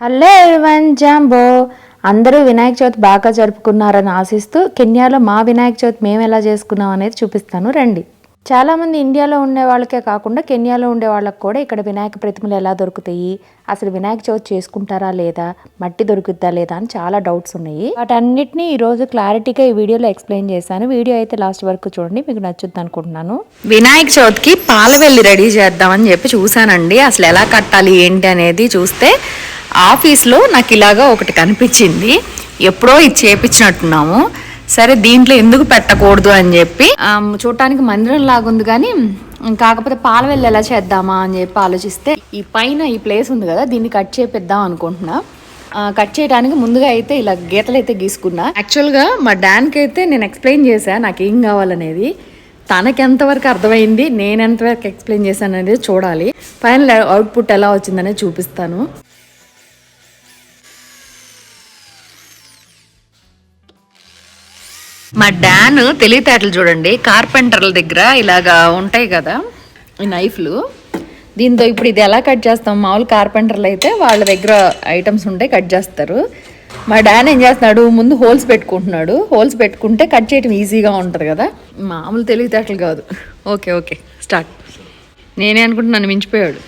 Hello everyone jumbo. అందరూ వినాయక చవితి బాగా జరుపుకున్నారని ఆశిస్తూ కెన్యాలో మా వినాయక చవితి మేము ఎలా చేసుకున్నాం అనేది చూపిస్తాను. రండి. చాలామంది ఇండియాలో ఉండే వాళ్ళకే కాకుండా కెన్యాలో ఉండే వాళ్ళకి కూడా ఇక్కడ వినాయక ప్రతిమలు ఎలా దొరుకుతాయి అసలు వినాయక చవితి చేసుకుంటారా లేదా మట్టి దొరుకుద్దా లేదా అని చాలా డౌట్స్ ఉన్నాయి. వాటన్నిటిని ఈ రోజు క్లారిటీగా ఈ వీడియోలో ఎక్స్ప్లెయిన్ చేశాను. వీడియో అయితే లాస్ట్ వరకు చూడండి మీకు నచ్చుద్ది అనుకుంటున్నాను. వినాయక చవితికి పాలవెల్లి రెడీ చేద్దామని చెప్పి చూశానండి. అసలు ఎలా కట్టాలి ఏంటి అనేది చూస్తే ఆఫీస్లో నాకు ఇలాగా ఒకటి కనిపించింది. ఎప్పుడో ఇది చేపించినట్టున్నాము. సరే దీంట్లో ఎందుకు పెట్టకూడదు అని చెప్పి చూడటానికి మందిరం లాగుంది కానీ కాకపోతే పాలవెల్లి ఎలా చేద్దామా అని చెప్పి ఆలోచిస్తే ఈ పైన ఈ ప్లేస్ ఉంది కదా దీన్ని కట్ చేపిద్దాం అనుకుంటున్నా. కట్ చేయడానికి ముందుగా అయితే ఇలా గీతలు అయితే గీసుకున్నా. యాక్చువల్గా మా డాన్కి అయితే నేను ఎక్స్ప్లెయిన్ చేశాను నాకు ఏం కావాలనేది. తనకి ఎంతవరకు అర్థమైంది నేను ఎంతవరకు ఎక్స్ప్లెయిన్ చేశాను అనేది చూడాలి. ఫైనల్ అవుట్పుట్ ఎలా వచ్చిందనే చూపిస్తాను. మా డాన్ తెలివితేటలు చూడండి కార్పెంటర్ల దగ్గర ఇలాగా ఉంటాయి కదా ఈ నైఫ్లు. దీంతో ఇప్పుడు ఇది ఎలా కట్ చేస్తాం? మామూలు కార్పెంటర్లు అయితే వాళ్ళ దగ్గర ఐటమ్స్ ఉంటాయి కట్ చేస్తారు. మా డాన్ ఏం చేస్తున్నాడు? ముందు హోల్స్ పెట్టుకుంటున్నాడు. హోల్స్ పెట్టుకుంటే కట్ చేయడం ఈజీగా ఉంటుంది కదా. మామూలు తెలివితేటలు కాదు. Okay okay start. నేనే అనుకుంటున్నాను మించిపోయాడు.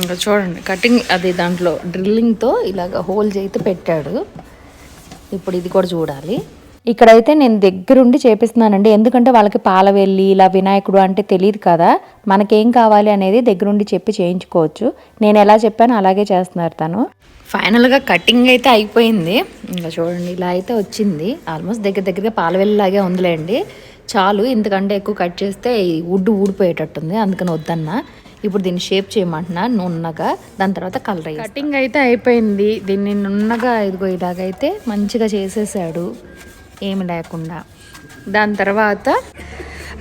ఇంకా చూడండి కటింగ్ అది దాంట్లో డ్రిల్లింగ్తో ఇలాగ హోల్స్ అయితే పెట్టాడు. ఇప్పుడు ఇది కూడా చూడాలి. ఇక్కడైతే నేను దగ్గరుండి చేపిస్తున్నానండి. ఎందుకంటే వాళ్ళకి పాలవెల్లి ఇలా వినాయకుడు అంటే తెలియదు కదా. మనకేం కావాలి అనేది దగ్గరుండి చెప్పి చేయించుకోవచ్చు. నేను ఎలా చెప్పానో అలాగే చేస్తున్నారు తను. ఫైనల్గా కటింగ్ అయితే అయిపోయింది. ఇంకా చూడండి ఇలా అయితే వచ్చింది. ఆల్మోస్ట్ దగ్గర దగ్గరగా పాలవెల్లిలాగే ఉందిలేండి. చాలు ఇంతకంటే ఎక్కువ కట్ చేస్తే ఈ వుడ్ ఊడిపోయేటట్టుంది. అందుకని వద్దన్నా. ఇప్పుడు దీన్ని షేప్ చేయమంటున్నా నున్నగా దాని తర్వాత కలర్ కటింగ్ అయితే అయిపోయింది. దీన్ని నున్నగా ఇదిగో ఇలాగైతే మంచిగా చేసేసాడు. ఏమి లేకుండా. దాని తర్వాత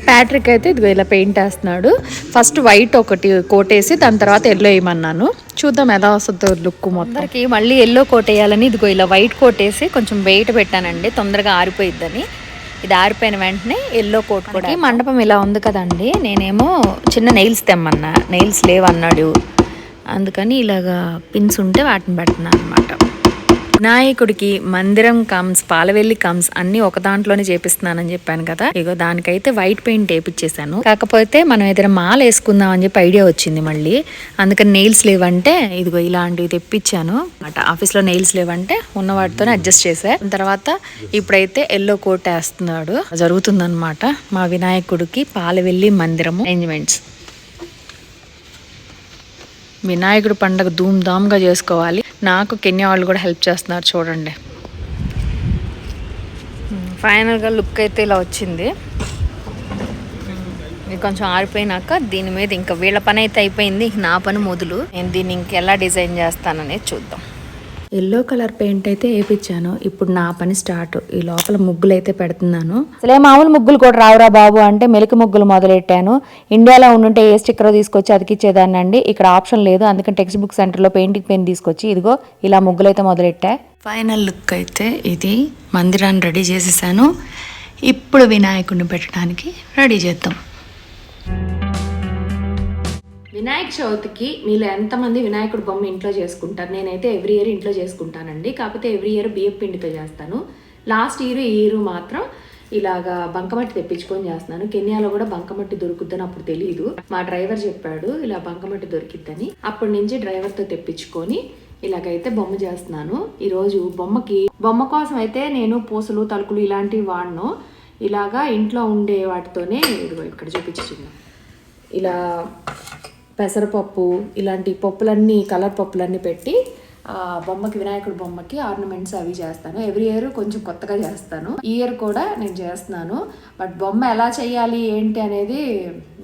ప్యాట్రిక్ అయితే ఇదిగో ఇలా పెయింట్ వేస్తున్నాడు. ఫస్ట్ వైట్ ఒకటి కోటేసి దాని తర్వాత ఎల్లో వేయమన్నాను. చూద్దాం ఎలా వస్తుందో లుక్ మొత్తంకి మళ్ళీ ఎల్లో కోట్ వేయాలని ఇదిగో ఇలా వైట్ కోట్ వేసి కొంచెం వెయిట్ పెట్టానండి. తొందరగా ఆరిపోయిద్దని. ఇది ఆరిపోయిన వెంటనే ఎల్లో కోట్ కూడా మండపం ఇలా ఉంది కదండి నేనేమో చిన్న నెయిల్స్ తెమ్మన్నా నెయిల్స్ లేవన్నాడు అందుకని ఇలాగా పిన్స్ ఉంటే వాటిని పెడుతున్నాను అనమాట వినాయకుడికి మందిరం కమ్స్ పాలవెల్లి కమ్స్ అన్ని ఒక దాంట్లోనే చేపిస్తున్నానని చెప్పాను కదా. ఇగో దానికైతే వైట్ పెయింట్ వేపించేసాను కాకపోతే మనం ఏదైనా మాల వేసుకుందాం అని చెప్పి ఐడియా వచ్చింది మళ్ళీ. అందుకని నెయిల్స్ లేవంటే ఇదిగో ఇలాంటివి తెప్పించాను. అట ఆఫీస్లో నెయిల్స్ లేవంటే ఉన్న వాటితోనే అడ్జస్ట్ చేసా. తర్వాత ఇప్పుడైతే ఎల్లో కోట్ వేస్తున్నాడు. జరుగుతుందన్నమాట మా వినాయకుడికి పాలవెల్లి మందిరము అరేంజ్మెంట్స్ వినాయకుడు పండగ ధూమ్ ధామ్గా చేసుకోవాలి. నాకు కెన్యా వాళ్ళు కూడా హెల్ప్ చేస్తున్నారు చూడండి. ఫైనల్గా లుక్ అయితే ఇలా వచ్చింది. ఇది కొంచెం ఆరిపోయినాక దీని మీద ఇంకా వీళ్ళ పని అయితే అయిపోయింది. ఇంక నా పని మొదలు. నేను దీన్ని ఇంకెలా డిజైన్ చేస్తాననేది చూద్దాం. ఎల్లో కలర్ పెయింట్ అయితే వేయించాను ఇప్పుడు నా పని స్టార్ట్. ఈ లోపల ముగ్గులు అయితే పెడుతున్నాను. అసలే మామూలు ముగ్గులు కూడా రావురా బాబు అంటే మెలికి ముగ్గులు మొదలెట్టాను. ఇండియాలో ఉండుంటే ఏ స్టిక్కర్ తీసుకొచ్చి అతికిచ్చేదాన్ని అండి. ఇక్కడ ఆప్షన్ లేదు. అందుకని టెక్స్ట్ బుక్ సెంటర్లో పెయింటింగ్ పెన్ తీసుకొచ్చి ఇదిగో ఇలా ముగ్గులు అయితే మొదలెట్టా. ఫైనల్ లుక్ అయితే ఇది. మందిరాన్ని రెడీ చేసేసాను. ఇప్పుడు వినాయకుడిని పెట్టడానికి రెడీ చేద్దాం. వినాయక చవితికి మీలో ఎంతమంది వినాయకుడు బొమ్మ ఇంట్లో చేసుకుంటారు? నేనైతే ఎవ్రీ ఇయర్ ఇంట్లో చేసుకుంటానండి. కాకపోతే ఎవ్రీ ఇయర్ బియ్యం పిండితో చేస్తాను. లాస్ట్ ఇయర్ ఈ ఇయర్ మాత్రం ఇలాగా బంకమట్టి తెప్పించుకొని చేస్తున్నాను. కెన్యాలో కూడా బంకమట్టి దొరుకుద్దని అప్పుడు తెలియదు మా డ్రైవర్ చెప్పాడు ఇలా బంకమట్టి దొరికిద్దని. అప్పటి నుంచి డ్రైవర్తో తెప్పించుకొని ఇలాగైతే బొమ్మ చేస్తున్నాను. ఈరోజు బొమ్మకి బొమ్మ కోసం అయితే నేను పూసలు తలుకులు ఇలాంటివి వాడను. ఇలాగా ఇంట్లో ఉండే వాటితోనే ఇదిగో ఇక్కడ చూపించున్నాను ఇలా పెసరపప్పు ఇలాంటి పప్పులన్నీ కలర్ పప్పులన్నీ పెట్టి ఆ బొమ్మకి వినాయకుడి బొమ్మకి ఆర్నమెంట్స్ అవి చేస్తాను. ఎవ్రీ ఇయర్ కొంచెం కొత్తగా చేస్తాను. ఈ ఇయర్ కూడా నేను చేస్తున్నాను. బట్ బొమ్మ ఎలా చేయాలి ఏంటి అనేది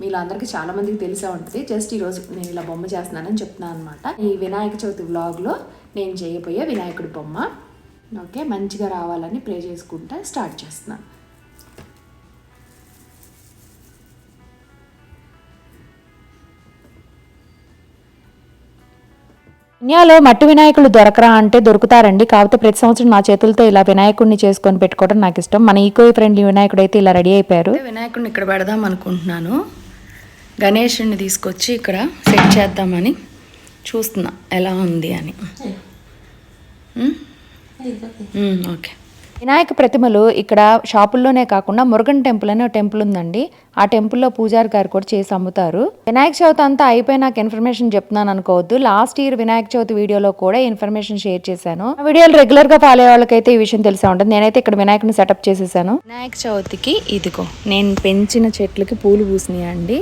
మీలో అందరికీ చాలా మందికి తెలిసే ఉంటుంది. జస్ట్ ఈరోజు నేను ఇలా బొమ్మ చేస్తున్నానని చెప్తున్నాను అనమాట ఈ వినాయక చవితి వ్లాగ్లో నేను చేయబోయే వినాయకుడి బొమ్మ. ఓకే మంచిగా రావాలని ప్రే చేసుకుంటా స్టార్ట్ చేస్తున్నాను. కెన్యాలో మట్టి వినాయకులు దొరకరా అంటే దొరుకుతారండి. కాకపోతే ప్రతి సంవత్సరం నా చేతులతో ఇలా వినాయకుడిని చేసుకొని పెట్టుకోవడం నాకు ఇష్టం. మన ఈకో ఫ్రెండ్లీ వినాయకుడు అయితే ఇలా రెడీ అయిపోయారు. వినాయకుడిని ఇక్కడ పెడదాం అనుకుంటున్నాను. గణేషుని తీసుకొచ్చి ఇక్కడ సెట్ చేద్దామని చూస్తున్నా. ఎలా ఉంది అని. ఓకే. వినాయక ప్రతిమలు ఇక్కడ షాపుల్లోనే కాకుండా మురుగన్ టెంపుల్ అనే టెంపుల్ ఉందండి. ఆ టెంపుల్లో పూజారి గారు కూడా చేసి అమ్ముతారు. వినాయక చవితి అంతా అయిపోయి నాకు ఇన్ఫర్మేషన్ చెప్తున్నాను అనుకోవద్దు. లాస్ట్ ఇయర్ వినాయక చవితి వీడియోలో కూడా ఇన్ఫర్మేషన్ షేర్ చేశాను. ఆ వీడియోలు రెగ్యులర్గా ఫాలో వాళ్ళకైతే ఈ విషయం తెలిసే ఉంటుంది. నేనైతే ఇక్కడ వినాయకుని సెటప్ చేసేసాను. వినాయక చవితికి ఇదిగో నేను పెంచిన చెట్లకి పూలు పూసినాయి అండి.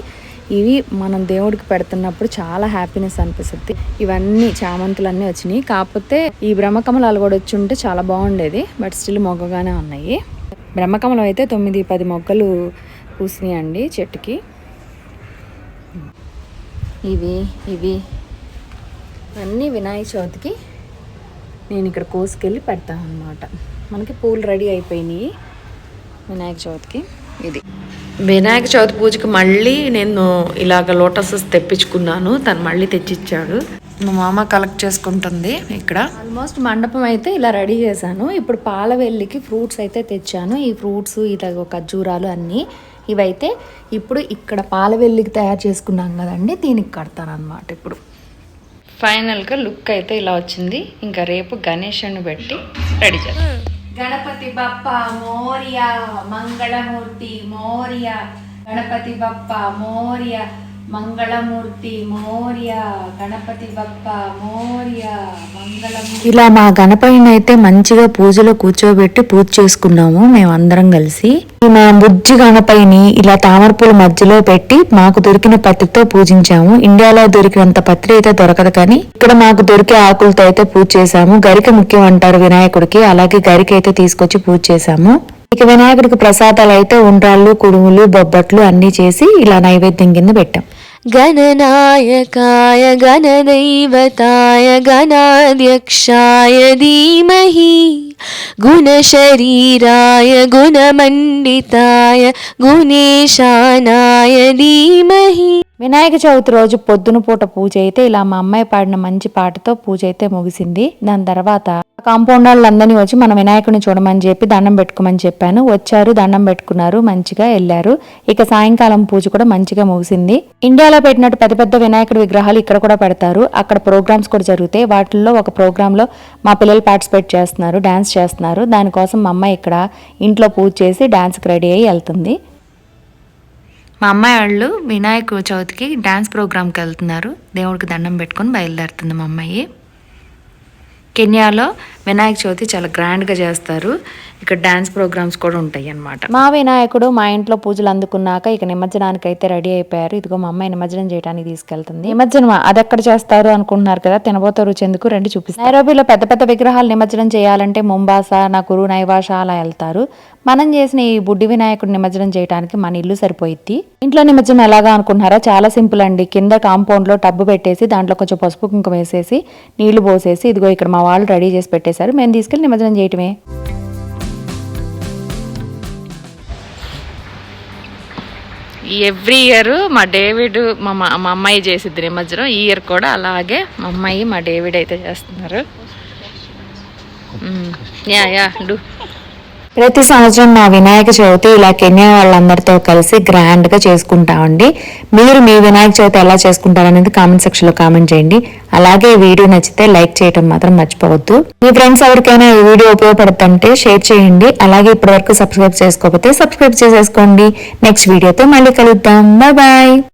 ఇవి మనం దేవుడికి పెడుతున్నప్పుడు చాలా హ్యాపీనెస్ అనిపిస్తుంది. ఇవన్నీ చామంతులన్నీ వచ్చినాయి. కాకపోతే ఈ బ్రహ్మకమలాలు కూడా వచ్చి ఉంటే చాలా బాగుండేది. బట్ స్టిల్ మొగ్గగానే ఉన్నాయి. బ్రహ్మకమలం అయితే తొమ్మిది పది మొగ్గలు పూసినాయి అండి చెట్టుకి. ఇవి ఇవి. అన్నీ వినాయక చవితికి నేను ఇక్కడ కోసుకెళ్ళి పెడతాను అనమాట మనకి పూలు రెడీ అయిపోయినాయి వినాయక చవితికి. ఇది. వినాయక చవితి పూజకి మళ్ళీ నేను ఇలాగ లోటసెస్ తెప్పించుకున్నాను. తను మళ్ళీ తెచ్చిచ్చాడు. మా మామ కలెక్ట్ చేసుకుంటుంది ఇక్కడ. ఆల్మోస్ట్ మండపం అయితే ఇలా రెడీ చేశాను. ఇప్పుడు పాలవెల్లికి ఫ్రూట్స్ అయితే తెచ్చాను. ఈ ఫ్రూట్స్ ఇలాగ ఖర్జూరాలు అన్నీ ఇవైతే ఇప్పుడు ఇక్కడ పాలవెల్లికి తయారు చేసుకున్నాం కదండి దీనికి కడతాను అనమాట ఇప్పుడు. ఫైనల్గా లుక్ అయితే ఇలా వచ్చింది. ఇంకా రేపు గణేషుని పెట్టి రెడీ చేస్తాం గణపతి బప్ప మోర్య మంగళమూర్తి మోర్య గణపతి బప్ప మోర్య మంగళమూర్తి గణపతి బప్ప మంగళమూర్తి. ఇలా మా గణపతిని అయితే మంచిగా పూజలో కూర్చోబెట్టి పూజ చేసుకున్నాము మేమందరం కలిసి. మా బుజ్జి గణపతిని ఇలా తామరపూల మధ్యలో పెట్టి మాకు దొరికిన పత్రితో పూజించాము. ఇండియాలో దొరికినంత పత్రి అయితే దొరకదు కానీ ఇక్కడ మాకు దొరికే ఆకులతో అయితే పూజ చేశాము. గరిక ముఖ్యం అంటారు వినాయకుడికి అలాగే గరిక అయితే తీసుకొచ్చి పూజ చేశాము. ఇక వినాయకుడికి ప్రసాదాలు అయితే ఉండ్రాళ్ళు కుడుములు బొబ్బట్లు అన్నీ చేసి ఇలా నైవేద్యం కింద పెట్టాం. గణనాయకాయ గణదైవతాయ గణాధ్యక్షాయ ధీమహి. గుణశరీరాయ గుణమండితాయ గుణేశానాయ ధీమహి. వినాయక చవితి రోజు పొద్దున పూట పూజ అయితే ఇలా మా అమ్మాయి పాడిన మంచి పాటతో పూజ అయితే ముగిసింది. దాని తర్వాత కాంపౌండ్ వాళ్ళందరినీ వచ్చి మన వినాయకుడిని చూడమని చెప్పి దండం పెట్టుకోమని చెప్పాను. వచ్చారు దండం పెట్టుకున్నారు మంచిగా వెళ్ళారు. ఇక సాయంకాలం పూజ కూడా మంచిగా ముగిసింది. ఇండియాలో పెట్టినట్టు పెద్ద పెద్ద వినాయకుడి విగ్రహాలు ఇక్కడ కూడా పెడతారు. అక్కడ ప్రోగ్రామ్స్ కూడా జరుగుతాయి. వాటిల్లో ఒక ప్రోగ్రాంలో మా పిల్లలు పార్టిసిపేట్ చేస్తున్నారు డాన్స్ చేస్తున్నారు. దానికోసం మా అమ్మాయి ఇక్కడ ఇంట్లో పూజ చేసి డ్యాన్స్కి రెడీ అయ్యి వెళ్తుంది. మా అమ్మాయి వాళ్ళు వినాయక చవితికి డ్యాన్స్ ప్రోగ్రామ్కి వెళ్తున్నారు. దేవుడికి దండం పెట్టుకొని బయలుదేరుతుంది మా అమ్మాయి. కెన్యాలో వినాయక చవితి చాలా గ్రాండ్గా చేస్తారు. ఇక్కడ డ్యాన్స్ ప్రోగ్రామ్స్ కూడా ఉంటాయి అన్నమాట. మా వినాయకుడు మా ఇంట్లో పూజలు అందుకున్నాక ఇక నిమజ్జనానికి అయితే రెడీ అయిపోయారు. ఇదిగో మా అమ్మాయి నిమజ్జనం చేయడానికి తీసుకెళ్తుంది. నిమజ్జనం అది ఎక్కడ చేస్తారు అనుకుంటున్నారు కదా తినబోతారు చెందుకు ఎందుకు రెండు చూపిస్తారు నైరోబీలో పెద్ద పెద్ద విగ్రహాలు నిమజ్జనం చేయాలంటే ముంబాసా నకురు నైవాష అలా వెళ్తారు. మనం చేసిన ఈ బుడ్డి వినాయకుడు నిమజ్జనం చేయడానికి మన ఇల్లు సరిపోయిద్ది. ఇంట్లో నిమజ్జనం ఎలాగా అనుకుంటున్నారా? చాలా సింపుల్ అండి. కింద కాంపౌండ్లో టబ్బు పెట్టేసి దాంట్లో కొంచెం పసుపు కుంకుమ వేసేసి నీళ్ళు పోసేసి ఇదిగో ఇక్కడ మా వాళ్ళు రెడీ చేసి పెట్టేసి పెట్టేశారు మేము తీసుకెళ్ళి నిమజ్జనం చేయటమే. ఎవ్రీ ఇయర్ మా డేవిడ్ మా మా- మా అమ్మాయి చేసిద్ది నిమజ్జనం. ఈ ఇయర్ కూడా అలాగే మా అమ్మాయి మా డేవిడ్ అయితే చేస్తున్నారు. యా యా డు ప్రతి సంవత్సరం మా వినాయక చవితి ఇలా కెన్యా వాళ్ళందరితో కలిసి గ్రాండ్గా చేసుకుంటామండి మీరు మీ వినాయక చవితి ఎలా చేసుకుంటారు అనేది కామెంట్ సెక్షన్లో కామెంట్ చేయండి. అలాగే ఈ వీడియో నచ్చితే లైక్ చేయడం మాత్రం మర్చిపోవద్దు. మీ ఫ్రెండ్స్ ఎవరికైనా ఈ వీడియో ఉపయోగపడుతుంటే షేర్ చేయండి. అలాగే ఇప్పటివరకు సబ్స్క్రైబ్ చేసుకోకపోతే సబ్స్క్రైబ్ చేసేసుకోండి. నెక్స్ట్ వీడియోతో మళ్ళీ కలుద్దాం. Bye bye.